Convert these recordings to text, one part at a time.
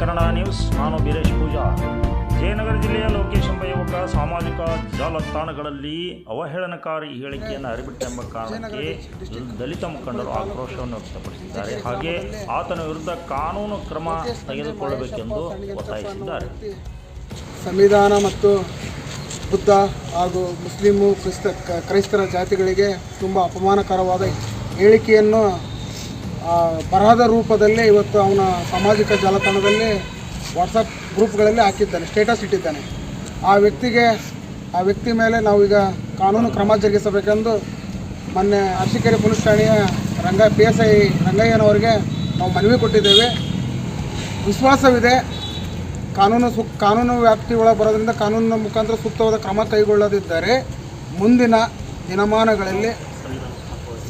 Kannada news, ನಾನು ವೀರೇಶ್ ಪೂಜಾ. ಜಯನಗರ ಜಿಲ್ಲೆಯ ಲೋಕೇಶ್ ಎಂಬ ಯುವಕ ಸಾಮಾಜಿಕ ಜಾಲತಾಣಗಳಲ್ಲಿ ಅವಹೇಳನಕಾರಿ ಹೇಳಿಕೆಯನ್ನು ಹರಿಬಿಟ್ಟೆಂಬ ಕಾರಣಕ್ಕೆ ದಲಿತ ಮುಖಂಡರು ಆಕ್ರೋಶವನ್ನು ವ್ಯಕ್ತಪಡಿಸಿದ್ದಾರೆ. ಹಾಗೆ ಆತನ ವಿರುದ್ಧ ಕಾನೂನು ಕ್ರಮ ತೆಗೆದುಕೊಳ್ಳಬೇಕೆಂದು ಒತ್ತಾಯಿಸಿದ್ದಾರೆ. ಸಂವಿಧಾನ ಮತ್ತು ಬುದ್ಧ ಹಾಗೂ ಮುಸ್ಲಿಮು ಕ್ರಿಸ್ತ, ಕ್ರೈಸ್ತರ ಜಾತಿಗಳಿಗೆ ತುಂಬ ಅಪಮಾನಕರವಾದ ಹೇಳಿಕೆಯನ್ನು ಬರಹದ ರೂಪದಲ್ಲಿ ಇವತ್ತು ಅವನ ಸಾಮಾಜಿಕ ಜಾಲತಾಣದಲ್ಲಿ ವಾಟ್ಸಪ್ ಗ್ರೂಪ್ಗಳಲ್ಲಿ ಹಾಕಿದ್ದಾನೆ ಸ್ಟೇಟಸ್ ಇಟ್ಟಿದ್ದಾನೆ. ಆ ವ್ಯಕ್ತಿಗೆ, ಆ ವ್ಯಕ್ತಿ ಮೇಲೆ ನಾವೀಗ ಕಾನೂನು ಕ್ರಮ ಜರುಗಿಸಬೇಕೆಂದು ಮೊನ್ನೆ ಅರಸೀಕೆರೆ ಪೊಲೀಸ್ ಠಾಣೆಯ ರಂಗ ಪಿ ಎಸ್ ಐ ರಂಗಯ್ಯನವರಿಗೆ ನಾವು ಮನವಿ ಕೊಟ್ಟಿದ್ದೇವೆ. ವಿಶ್ವಾಸವಿದೆ, ಕಾನೂನು ಸು, ಕಾನೂನು ವ್ಯಾಪ್ತಿ ಒಳಗೆ ಬರೋದ್ರಿಂದ ಕಾನೂನಿನ ಮುಖಾಂತರ ಸೂಕ್ತವಾದ ಕ್ರಮ ಕೈಗೊಳ್ಳದಿದ್ದರೆ ಮುಂದಿನ ದಿನಮಾನಗಳಲ್ಲಿ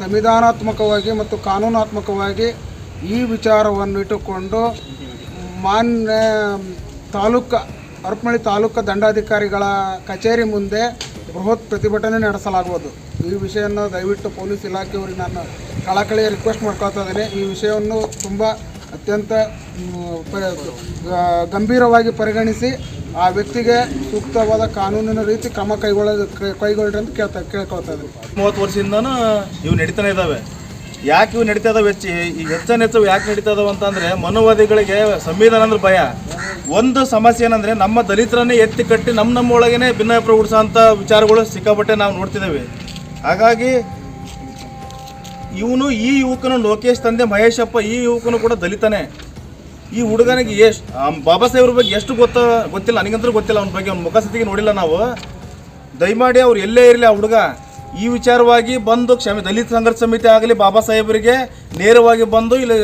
ಸಂವಿಧಾನಾತ್ಮಕವಾಗಿ ಮತ್ತು ಕಾನೂನಾತ್ಮಕವಾಗಿ ಈ ವಿಚಾರವನ್ನು ಇಟ್ಟುಕೊಂಡು ಮಾನ್ಯ ತಾಲೂಕು ಹರಪನಹಳ್ಳಿ ತಾಲೂಕು ದಂಡಾಧಿಕಾರಿಗಳ ಕಚೇರಿ ಮುಂದೆ ಬೃಹತ್ ಪ್ರತಿಭಟನೆ ನಡೆಸಲಾಗುವುದು. ಈ ವಿಷಯವನ್ನು ದಯವಿಟ್ಟು ಪೊಲೀಸ್ ಇಲಾಖೆಯವರಿಗೆ ನಾನು ಕಳಕಳಿಯ ರಿಕ್ವೆಸ್ಟ್ ಮಾಡ್ಕೊಳ್ತಾ ಇದ್ದೇನೆ. ಈ ವಿಷಯವನ್ನು ತುಂಬ ಅತ್ಯಂತ ಗಂಭೀರವಾಗಿ ಪರಿಗಣಿಸಿ ಆ ವ್ಯಕ್ತಿಗೆ ಸೂಕ್ತವಾದ ಕಾನೂನಿನ ರೀತಿ ಕ್ರಮ ಕೈಗೊಳ್ಳೋದು ಕೈಗೊಳ್ಳ್ರಿ ಅಂತ ಕೇಳ್ತಾ, ಕೇಳ್ಕೊಳ್ತಾ ಇದ್ದೀನಿ. ಮೂವತ್ತು ವರ್ಷದಿಂದನೂ ಇವು ನಡೀತಾನೆ ಇದ್ದಾವೆ ಯಾಕೆ ಇವು ನಡೀತಾ ಇದಾವೆ ಹೆಚ್ಚು? ಈ ಹೆಚ್ಚನ ಹೆಚ್ಚು ಯಾಕೆ ನಡೀತಾ ಇದಾವೆ ಅಂತಂದ್ರೆ ಮನುವಾದಿಗಳಿಗೆ ಸಂವಿಧಾನ ಅಂದ್ರೆ ಭಯ. ಒಂದು ಸಮಸ್ಯೆ ಏನಂದ್ರೆ ನಮ್ಮ ದಲಿತರನ್ನೇ ಎತ್ತಿ ಕಟ್ಟಿ ನಮ್ಮ ನಮ್ಮ ಒಳಗೇನೆ ಭಿನ್ನಾಭಿಪ್ರಾಯ ಹುಡ್ಸೋಂಥ ವಿಚಾರಗಳು ಸಿಕ್ಕಾಪಟ್ಟೆ ನಾವು ನೋಡ್ತಿದ್ದೇವೆ. ಹಾಗಾಗಿ ಇವನು ಈ ಯುವಕನು ಲೋಕೇಶ್ ತಂದೆ ಮಹೇಶಪ್ಪ, ಈ ಯುವಕನು ಕೂಡ ದಲಿತನೇ. ಈ ಹುಡುಗನಿಗೆ ಎಷ್ಟು ಬಾಬಾ ಸಾಹೇಬ್ರ ಬಗ್ಗೆ ಎಷ್ಟು ಗೊತ್ತ ಗೊತ್ತಿಲ್ಲ, ನನಗಂತೂ ಗೊತ್ತಿಲ್ಲ ಅವನ ಬಗ್ಗೆ, ಅವ್ನ ಮುಖಸ್ಥಿತಿಗೆ ನೋಡಿಲ್ಲ ನಾವು. ದಯಮಾಡಿ ಅವ್ರು ಎಲ್ಲೇ ಇರಲಿ ಆ ಹುಡುಗ. ಈ ವಿಚಾರವಾಗಿ ಬಂದು ಕ್ಷಮೆ ದಲಿತ ಸಂಘರ್ಷ ಸಮಿತಿ ಆಗಲಿ ಬಾಬಾ ಸಾಹೇಬರಿಗೆ ನೇರವಾಗಿ ಬಂದು ಇಲ್ಲಿ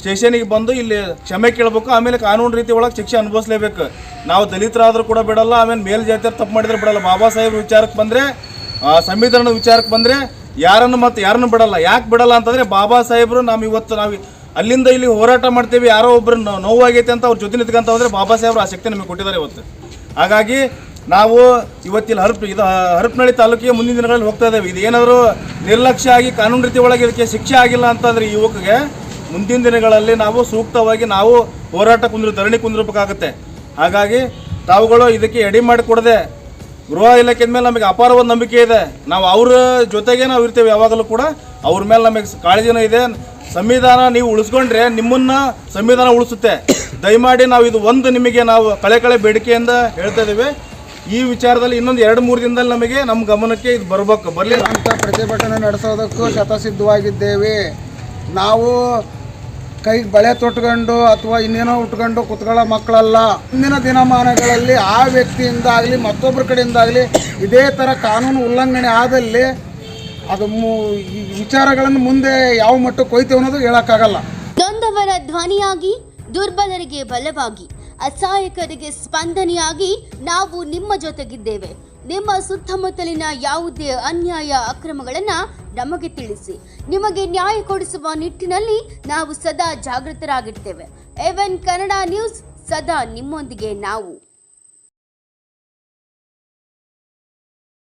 ಸ್ಟೇಷನಿಗೆ ಬಂದು ಇಲ್ಲಿ ಕ್ಷಮೆ ಕೇಳಬೇಕು, ಆಮೇಲೆ ಕಾನೂನು ರೀತಿ ಒಳಗೆ ಶಿಕ್ಷೆ ಅನುಭವಿಸ್ಲೇಬೇಕು. ನಾವು ದಲಿತರಾದರೂ ಕೂಡ ಬಿಡಲ್ಲ, ಆಮೇಲೆ ಮೇಲ್ಜಾತಿಯರು ತಪ್ಪು ಮಾಡಿದ್ರೆ ಬಿಡಲ್ಲ. ಬಾಬಾ ಸಾಹೇಬ್ರ ವಿಚಾರಕ್ಕೆ ಬಂದರೆ ಸಂವಿಧಾನದ ವಿಚಾರಕ್ಕೆ ಬಂದರೆ ಯಾರನ್ನು ಮತ್ತು ಯಾರನ್ನು ಬಿಡಲ್ಲ? ಯಾಕೆ ಬಿಡಲ್ಲ ಅಂತಂದರೆ ಬಾಬಾ ಸಾಹೇಬರು ನಾವು ಇವತ್ತು ನಾವು ಅಲ್ಲಿಂದ ಇಲ್ಲಿ ಹೋರಾಟ ಮಾಡ್ತೀವಿ, ಯಾರೋ ಒಬ್ಬರು ನೋವಾಗೈತೆ ಅಂತ ಅವ್ರ ಜೊತೆ ನಿಂತ್ಕೊಂತ ಹೋದ್ರೆ ಬಾಬಾ ಸಾಹೇಬ್ರು ಆ ಶಕ್ತಿ ನಮಗೆ ಕೊಟ್ಟಿದ್ದಾರೆ ಇವತ್ತು. ಹಾಗಾಗಿ ನಾವು ಇವತ್ತಿಲ್ಲಿ ಹರಪ್ ಇದು ಹರಪನಹಳ್ಳಿ ತಾಲೂಕಿಗೆ ಮುಂದಿನ ದಿನಗಳಲ್ಲಿ ಹೋಗ್ತಾ ಇದ್ದೇವೆ. ಇದು ಏನಾದರೂ ನಿರ್ಲಕ್ಷ್ಯ ಆಗಿ ಕಾನೂನು ರೀತಿ ಒಳಗೆ ಇದಕ್ಕೆ ಶಿಕ್ಷೆ ಆಗಿಲ್ಲ ಅಂತಂದರೆ ಯುವಕಗೆ ಮುಂದಿನ ದಿನಗಳಲ್ಲಿ ನಾವು ಸೂಕ್ತವಾಗಿ ನಾವು ಹೋರಾಟ ಕುಂದ್ರ ಧರಣಿ ಕುಂದಿರಬೇಕಾಗತ್ತೆ. ಹಾಗಾಗಿ ತಾವುಗಳು ಇದಕ್ಕೆ ಎಡಿ ಮಾಡಿ ಕೊಡದೆ ಗೃಹ ಇಲಾಖೆ ಮೇಲೆ ನಮಗೆ ಅಪಾರವಾದ ನಂಬಿಕೆ ಇದೆ. ನಾವು ಅವ್ರ ಜೊತೆಗೆ ನಾವು ಇರ್ತೇವೆ ಯಾವಾಗಲೂ ಕೂಡ. ಅವ್ರ ಮೇಲೆ ನಮಗೆ ಕಾಳಜಿನೂ ಇದೆ. ಸಂವಿಧಾನ ನೀವು ಉಳಿಸ್ಕೊಂಡ್ರೆ ನಿಮ್ಮನ್ನ ಸಂವಿಧಾನ ಉಳಿಸುತ್ತೆ. ದಯಮಾಡಿ ನಾವು ಇದು ಒಂದು ನಿಮಗೆ ನಾವು ಕಳೆ ಕಳೆ ಬೇಡಿಕೆಯಿಂದ ಹೇಳ್ತಾ ಇದ್ದೀವಿ. ಈ ವಿಚಾರದಲ್ಲಿ ಇನ್ನೊಂದು ಎರಡು ಮೂರು ದಿನದಲ್ಲಿ ನಮಗೆ ನಮ್ಮ ಗಮನಕ್ಕೆ ಇದು ಬರ್ಬೇಕು ಬರಲಿಲ್ಲ ಅಂತ ಪ್ರತಿಭಟನೆ ನಡೆಸೋದಕ್ಕೂ ಶತಸಿದ್ಧವಾಗಿದ್ದೇವೆ. ನಾವು ಕೈಗೆ ಬಳೆ ತೊಟ್ಕೊಂಡು ಅಥವಾ ಇನ್ನೇನೋ ಉಟ್ಕೊಂಡು ಕುತ್ಕೊಳ್ಳೋ ಮಕ್ಕಳಲ್ಲ. ಮುಂದಿನ ದಿನಮಾನಗಳಲ್ಲಿ ಆ ವ್ಯಕ್ತಿಯಿಂದ ಆಗಲಿ ಮತ್ತೊಬ್ಬರ ಕಡೆಯಿಂದ ಆಗಲಿ ಇದೇ ಥರ ಕಾನೂನು ಉಲ್ಲಂಘನೆ ಆದಲ್ಲಿ ಅದು ವಿಚಾರಗಳನ್ನು ಮುಂದೆ ಯಾವ ಮಟ್ಟಕ್ಕೆ ಹೋಯ್ತೇವೆ ಅನ್ನೋದು ಹೇಳೋಕ್ಕಾಗಲ್ಲ. ನೊಂದವರ ಧ್ವನಿಯಾಗಿ, ದುರ್ಬಲರಿಗೆ ಬಲವಾಗಿ, ಅಸಹಾಯಕರಿಗೆ ಸ್ಪಂದನೆಯಾಗಿ ನಾವು ನಿಮ್ಮ ಜೊತೆಗಿದ್ದೇವೆ. ನಿಮ್ಮ ಸುತ್ತಮುತ್ತಲಿನ ಯಾವುದೇ ಅನ್ಯಾಯ, ಅಕ್ರಮಗಳನ್ನ ನಮಗೆ ತಿಳಿಸಿ. ನಿಮಗೆ ನ್ಯಾಯ ಕೊಡಿಸುವ ನಿಟ್ಟಿನಲ್ಲಿ ನಾವು ಸದಾ ಜಾಗೃತರಾಗಿರ್ತೇವೆ. ಎವೆನ್ ಕನ್ನಡ ನ್ಯೂಸ್ ಸದಾ ನಿಮ್ಮೊಂದಿಗೆ ನಾವು.